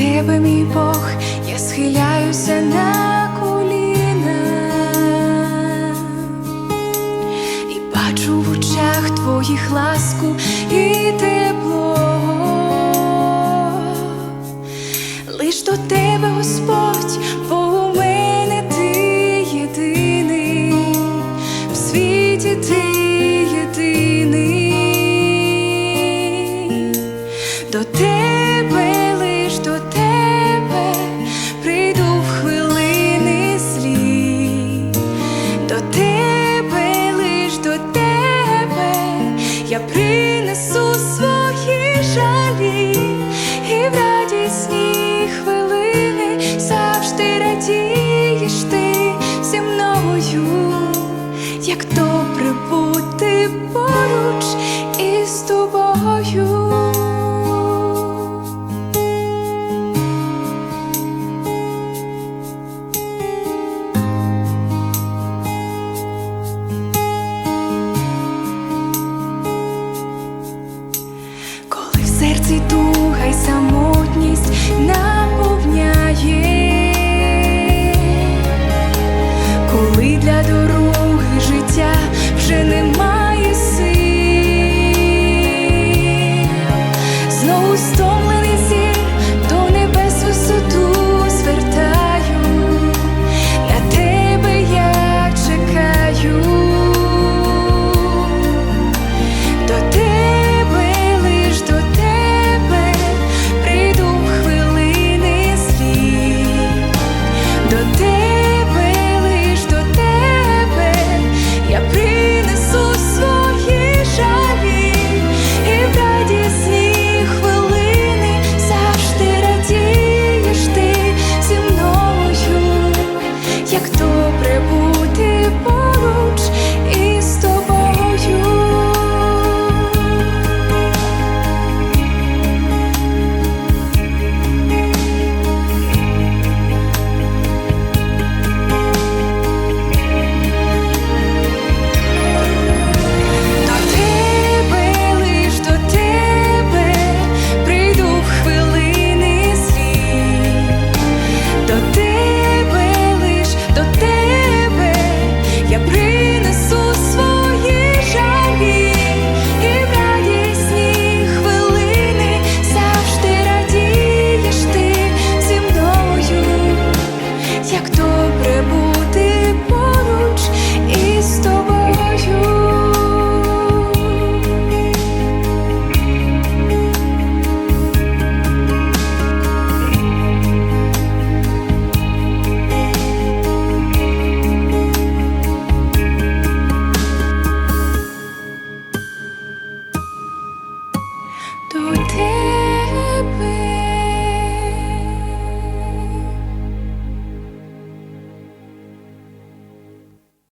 тебе, мій Бог, я схиляюся на коліна і бачу в очах твоїх ласку. я принесу свої жалі і в радісні хвилини завжди радієш ти зі мною, як добре бути поруч із тобою. серці туга й самотність наповняє.